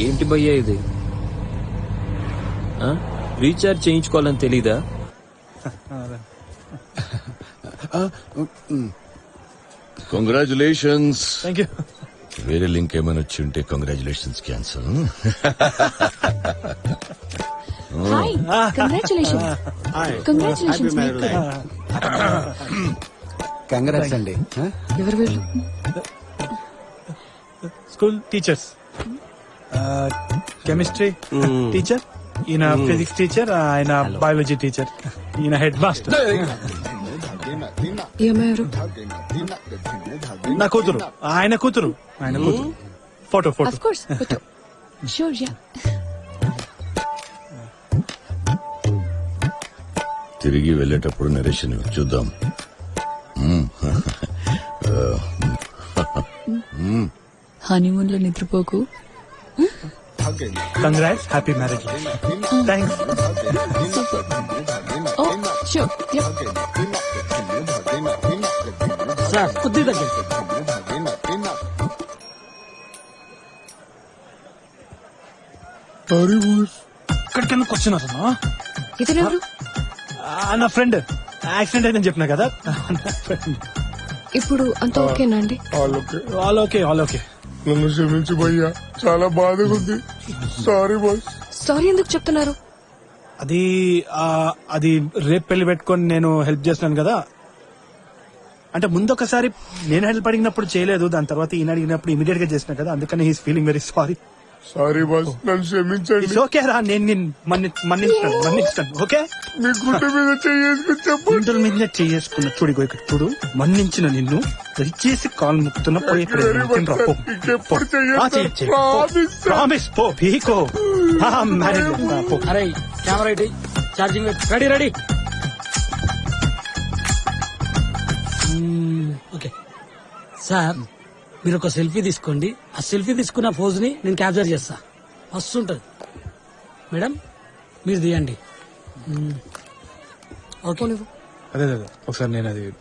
ఏంటి భయ్యా ఇది? ఆ? రీఛార్జ్ చేయించుకోవాలని తెలీదా? కంగ్రాచులేషన్స్ థ్యాంక్ యూ వేరే లింక్ ఏమైనా వచ్చి ఉంటే congratulations cancel hi congratulations. Congrats అండి ఆ? ఎవరు వీళ్ళు స్కూల్ టీచర్స్ కెమిస్ట్రీ టీచర్ ఈయన ఫిజిక్స్ టీచర్ ఆయన బయాలజీ టీచర్ ఈయన హెడ్ మాస్టర్ నా కూతురు. ఆయన కూతురు. ఆయన కూతురు. Photo photo of course sure yeah తిరిగి వెళ్ళేటప్పుడు నరేషన్ చూద్దాం. హనీమూన్లో నిద్రపోకు. Congrats happy marriage thanks oh sure yeah sir కొద్ది దగ్గర ఇక్కడికి ఎందుకు వచ్చిన అతను ఇతను ఎవరు ఆ, నా ఫ్రెండ్ యాక్సిడెంట్ అయిందని చెప్పిన కదా ఇప్పుడు అంత ఓకేనా అండి ఆల్ ఓకే ఆల్ ఓకే నన్ను క్షమించు భయ్యా చాలా బాధగా ఉంది సారీ బాస్ సారీ ఎందుకు చెప్తున్నారు? అది ఆ, అది రేపు పెళ్ళి పెట్టుకొని నేను హెల్ప్ చేస్తున్నాను కదా. అంటే ముందు ఒకసారి నేను హెల్ప్ అడిగినప్పుడు చేయలేదు దాని తర్వాత ఈయన అడిగినప్పుడు ఇమీడియట్గా చేసిన కదా అందుకని he's feeling very sorry sorry boss నన్ను క్షమించండి. ఓకే రా. నేను నిన్ను మన్ని మన్నిస్తాను మన్నిస్తాను ఓకే? మీ గుండె మీద చేసుకుని చెప్పండి గుంటల మీద చేసుకున్న చూడు ఇక్కడ చూడు. మన్నించిన నిన్ను దయచేసి కాల్ ముక్తున్న పోయి ఇక్కడ తినరా, పో. పీకో అరే camera ready charging ready ready okay sir మీరు ఒక సెల్ఫీ తీసుకోండి. ఆ సెల్ఫీ తీసుకున్న పోజ్ని నేను క్యాప్చర్ చేస్తా. మస్తు ఉంటది మేడం మీరు తీయండి. ఓకే. అదే అదే ఒకసారి నేను అది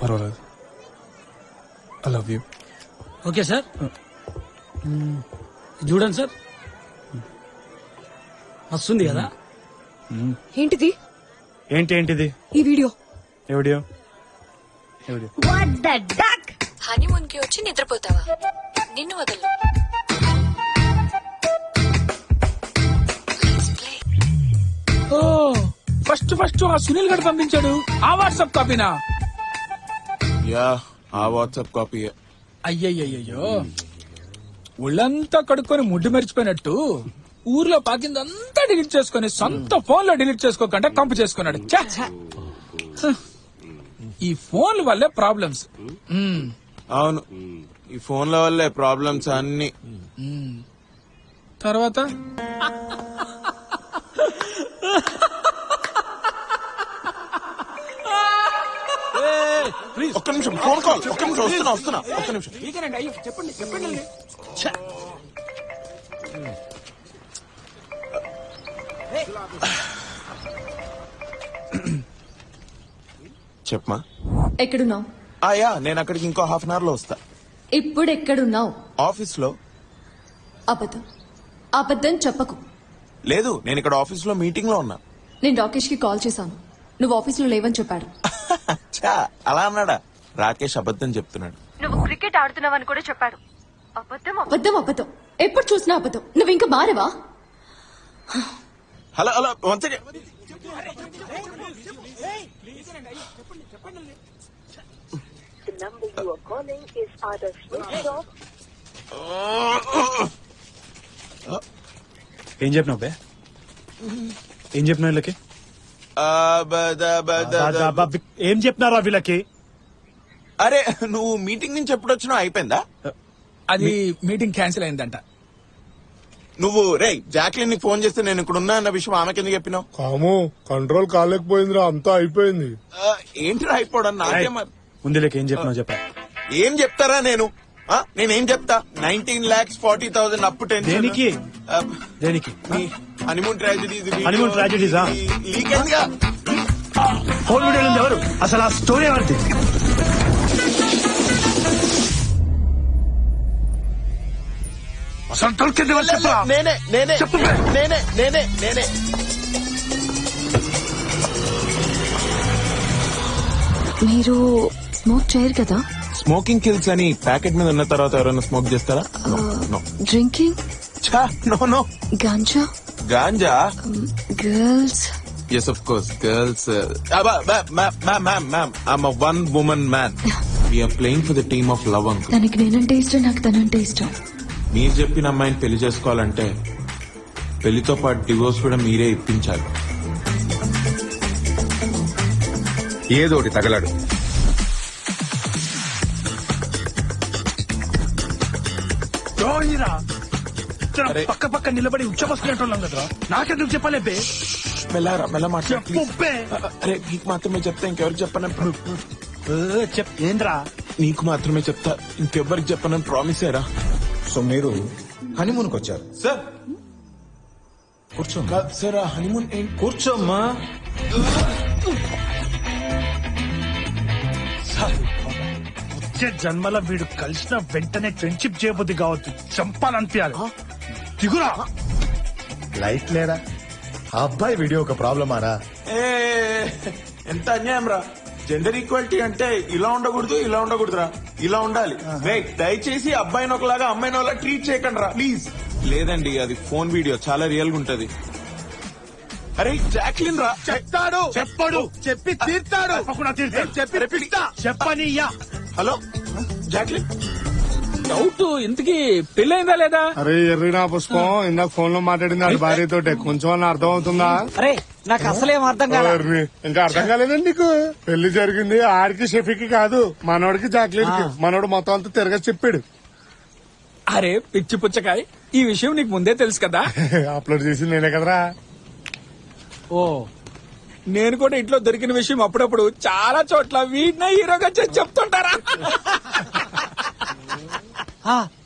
పర్వాలేదు. I love you okay sir. చూడండి సార్ మస్తుంది కదా? ఏంటిది? ఏంటి ఏంటిది? ఈ వీడియో. ఎవడియో ఎవడియో హనీమూన్కి వచ్చి నిద్రపోతావా? నిన్ను వదలు ఓ ఫస్ట్ ఫస్ట్ ఆ సునీల్ గడు పంపించాడు. ఆ వాట్సాప్ కాపీనా? యా. ఆ వాట్సాప్ కాపీ అయ్యయ్యయ్యో ఒళ్ళంతా కడుక్కొని ముడ్డు మరిచిపోయినట్టు ఊర్లో పాకిందంతా డిలీట్ చేసుకుని సొంత ఫోన్లో డిలీట్ చేసుకోకుండా కంపు చేసుకున్నాడు. ఈ ఫోన్ల వల్లే ప్రాబ్లమ్స్. అవును. ఈ ఫోన్ల వల్లే ప్రాబ్లమ్స్ అన్ని. తర్వాత? ఒక్క నిమిషం ఫోన్ కాల్ ఒక్క నిమిషం వస్తున్నా వస్తున్నా ఒక్క నిమిషం. మీకేనండి అయ్యో చెప్పండి చెప్పండి. చెప్పమా ఎక్కడున్నావు? ఆ యా నేను అక్కడికి ఇంకో హాఫ్ అన్ అవర్లో వస్తా. ఇప్పుడు ఎక్కడున్నావు ఆఫీస్లో అబద్ధం. అబద్ధం చెప్పకు. లేదు నేను ఇక్కడ ఆఫీస్లో మీటింగ్లో ఉన్నా. నేను రాకేష్కి కాల్ చేశాను. నువ్వు ఆఫీస్లో లేవని చెప్పాడు. అలా అన్నాడా? రాకేష్ అబద్ధం చెప్తున్నాడు. నువ్వు క్రికెట్ ఆడుతున్నావని కూడా చెప్పాడు. అబద్ధం అబద్ధం. అబద్ధం ఎప్పుడు చూసినా అబద్ధం. నువ్వు ఇంకా మారవా? హలో హలో వన్ సెకండ్ ఏం చెప్పినావు బే? ఏం చెప్పినావు వీళ్ళకి ఏం చెప్పినారా వీళ్ళకి? అరే నువ్వు మీటింగ్ నుంచి ఎప్పుడు వచ్చినావు అయిపోయిందా? అది మీటింగ్ క్యాన్సిల్ అయిందంట. నువ్వు రే జాక్లిన్ నీకు ఫోన్ చేస్తే నేను ఇక్కడ ఉన్నా అన్న విషయం ఆమెకి ఎందుకు చెప్పినావు? కాము కంట్రోల్ కాలేకపోయిందిరా అంతా అయిపోయింది. ఆ, ఏంటిరా అయిపోవడం? నాకే మరి ముందు లేక ఏం చెప్పినావు చెప్పా. ఏం చెప్తారా నేను? నేనేం చెప్తా? నైన్టీన్ లాక్స్ ఫార్టీ థౌసండ్ అప్పు టెన్షన్ దేనికి? దేనికి? Honeymoon tragedies? లీక్ అయిందిగా వీడియో ఉంది ఎవరు? అసలు ఆ స్టోరీ ఎవరిది? అసలు చెప్పరా? నేనే నేనే చెప్పు. నేనే నేనే నేనే. మీరు స్మోక్ చేయరు కదా? స్మోకింగ్ కిల్స్ అని ప్యాకెట్ మీద ఉన్న తర్వాత ఎవరైనా స్మోక్ చేస్తారా? No drinking? ఛా no no ganja? Ganja? Girls? Yes of course girls ma'am ma'am ma'am I'm one women man we're playing for the team of love uncle తనకి నేనంటే ఇష్టం నాకు తనంటే ఇష్టం. మీరు చెప్పిన అమ్మాయిని పెళ్ళి చేసుకోవాలంటే పెళ్ళితో పాటు డివోర్స్ కూడా మీరే ఇప్పించాలి. ఏదోటి తగలడు. అరే. పక్క పక్క నిలబడి ఉచ్చబోసుకునేటోళ్ళం కదరా. నాకెందుకు చెప్పలే బే? మెల్లరా మెల్ల మాట్లాడు. చెప్పు అరే నీకు మాత్రమే చెప్తా ఇంకెవరికి చెప్పను? ఏ, చెప్ ఏంద్రా? నీకు మాత్రమే చెప్తా ఇంకెవ్వరికి చెప్పనని ప్రామిస్ అయ్యరా సో మీరు హనీమూన్కి వచ్చారు సార్. కూర్చో. సార్ హనీమూన్ కూర్చోమ్మా. వచ్చే జన్మల వీడు కలిసిన వెంటనే ఫ్రెండ్షిప్ చేయబుద్ది కావద్దు. చంపాలనిపించాలి దిగురా. లైట్ లేరా? ఆ అబ్బాయి వీడియో ఒక ప్రాబ్లమ్ ఆరా? ఏ ఎంత అన్యాయం రా. జెండర్ ఈక్వాలిటీ అంటే ఇలా ఉండకూడదు ఇలా ఉండకూడదురా. ఇలా ఉండాలి. రైట్ దయచేసి అబ్బాయిని ఒకలాగా అమ్మాయిని ఒకలా ట్రీట్ చేయకండి రా ప్లీజ్ లేదండి అది ఫోన్ వీడియో చాలా రియల్గా ఉంటది. అరే జాక్లిన్ రా. చెప్తాడు. చెప్పడు చెప్పి తీర్తాడు. తప్పకుండా హలో జాక్లిన్? డౌట్ ఇంతకీ పెళ్ళైందా లేదా? అరే ఎర్రినా పుష్పం ఇందాక ఫోన్లో మాట్లాడింది అది భార్యతో కొంచెం అన్న అర్థం అవుతుందా? అరే నాకు అసలేం అర్థం కాదు ఎర్రి, ఇంకా అర్థం కాలేదండి నీకు? పెళ్ళి జరిగింది ఆడికి షెఫీకి కాదు మనోడికి జాక్లెట్కి మనోడు మొత్తం అంతా తిరగ చెప్పాడు. అరే పిచ్చి పుచ్చకాయ్ ఈ విషయం నీకు ముందే తెలుసు కదా? అప్లోడ్ చేసింది నేనే కదరా. ఓ నేను కూడా ఇంట్లో దొరికిన విషయం అప్పుడప్పుడు చాలా చోట్ల వీడినే హీరోగా చేసి చెప్తుంటారా?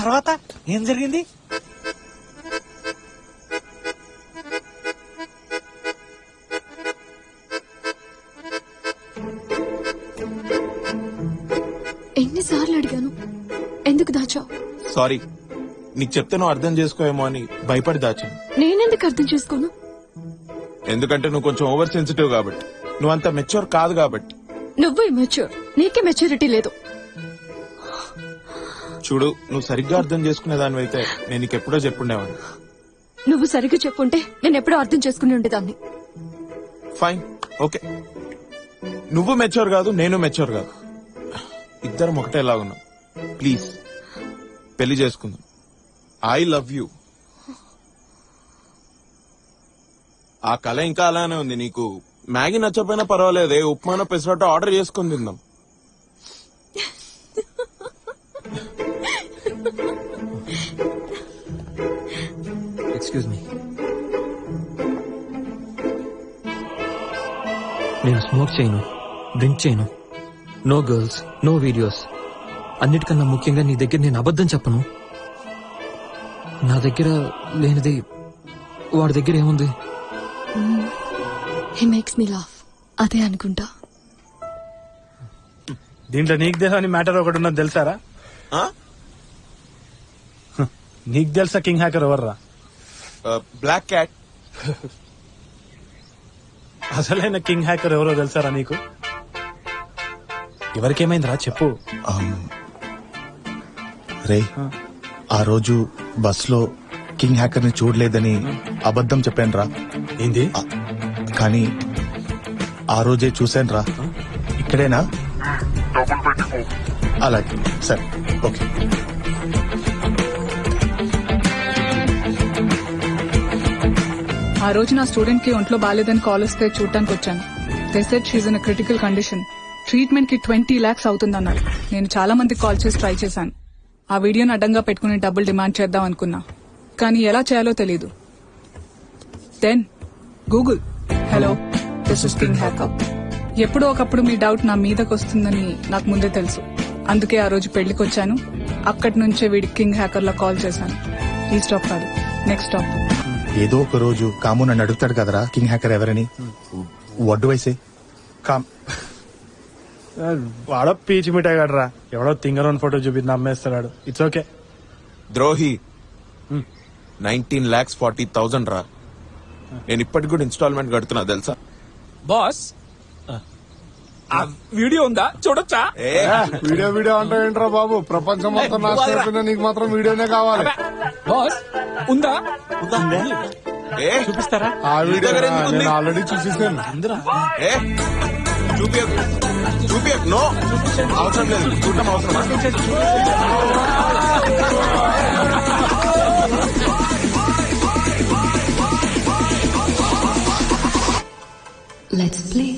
తర్వాత ఏం జరిగింది? ఎన్నిసార్లు అడిగాను? ఎందుకు దాచావు? సారీ నీకు చెప్తే నువ్వు అర్థం చేసుకోవేమో అని భయపడి దాచాను. నేనెందుకు అర్థం చేసుకోను? ఎందుకంటే నువ్వు కొంచెం ఓవర్ సెన్సిటివ్ కాబట్టి. నువ్వు అంత మెచ్యూర్ కాదు కాబట్టి. నువ్వు మెచ్యూర్ నీకే మెచ్యూరిటీ లేదు. చూడు నువ్వు సరిగ్గా అర్థం చేసుకునే దాని అయితే నేను నీకు ఎప్పుడో చెప్పుండేవాడిని. నువ్వు సరిగ్గా చెప్పుంటే నేను ఎప్పుడో అర్థం చేసుకుని ఉండేదాన్ని. ఫైన్ ఓకే నువ్వు మెచ్యూర్ కాదు నేను మెచ్యూర్ కాదు. ఇద్దరం ఒకటేలాగున్నాం. ప్లీజ్ పెళ్ళి చేసుకుందాం. ఐ లవ్ యూ ఆ కళ ఇంకా అలానే ఉంది. నీకు మ్యాగీ నచ్చకపోయినా పర్వాలేదే. ఉప్మానో పెసరట్టు ఆర్డర్ చేసుకుని తిందాం. ఎక్స్క్యూజ్ మీ నేను స్మోక్ చేయను డ్రింక్ చేయను. నో గర్ల్స్ నో వీడియోస్ అన్నిటికన్నా ముఖ్యంగా నీ దగ్గర నేను అబద్ధం చెప్పను. నా దగ్గర లేనిది వాడి దగ్గర ఏముంది? హీ మేక్స్ మీ లాఫ్ అదే అనుకుంటా. దీంట్లో నీకు తెలుసా మ్యాటర్ ఒకటి ఉన్నది తెలుసారా? ఆ? నీకు తెలుసా కింగ్ హ్యాకర్ ఎవర్రా? బ్లాక్ క్యాట్ అసలైన కింగ్ హ్యాకర్ ఎవరో తెలుసారా నీకు? ఎవరికేమైందిరా చెప్పు. రే ఆ రోజు బస్లో కింగ్ హ్యాకర్ని చూడలేదని అబద్ధం చెప్పాను రా ఏంది కానీ ఆ రోజే చూశాను రా ఇక్కడేనా? అలాగే. సరే. ఓకే. ఆ రోజు నా స్టూడెంట్కి ఒంట్లో బాగాలేదని కాల్ వస్తే చూడటానికి వచ్చాను. They she's in critical condition ట్రీట్మెంట్కి ట్వంటీ లాక్స్ అవుతుందన్నారు. నేను చాలా మందికి కాల్ చేసి ట్రై చేశాను. ఆ వీడియోని అడ్డంగా పెట్టుకుని డబ్బులు డిమాండ్ చేద్దాం అనుకున్నా. కానీ ఎలా చేయాలో తెలీదు. Then Google hello this is king hacker ఎప్పుడో ఒకప్పుడు మీ డౌట్ నా మీదకి వస్తుందని నాకు ముందే తెలుసు. అందుకే ఆ రోజు పెళ్ళికి వచ్చాను. అక్కడి నుంచే వీడి కింగ్ హ్యాకర్ లా కాల్ చేశాను. ఈ స్టాప్ కాదు నెక్స్ట్ స్టాప్ ఏదో ఒక రోజు కాము నన్ను అడుగుతాడు కదరా కింగ్ హ్యాకర్ ఎవరని? వడ్డు వయసే కామ్ వాడో పీచి మిఠాయి గడరా ఎవడో తింగరోన్ ఫోటో చూపి నమ్మేస్తాడు ఇట్స్ ఓకే ద్రోహి నైన్టీన్ లాక్స్ ఫార్టీ థౌసండ్ రా. నేను ఇప్పటికి కూడా ఇన్స్టాల్మెంట్ కడుతున్నా తెలుసా? బాస్ ఆ. వీడియో ఉందా? చూడొచ్చా? ఏ. వీడియో వీడియో అంటే ఏంట్రా బాబు? ప్రపంచం మొత్తం నాశనం అయిపోయినా నీకు మాత్రం వీడియోనే కావాలి. బాస్ ఉందా? ఏ. చూపిస్తారా? ఆ వీడియో దగ్గర ఎందుకు ఉంది? నేను ఆల్రెడీ చూసేసాను ఏ. చూపియకు. చూపియకు నో. అవసరం లేదు. చూడటం అవసరం Let's play.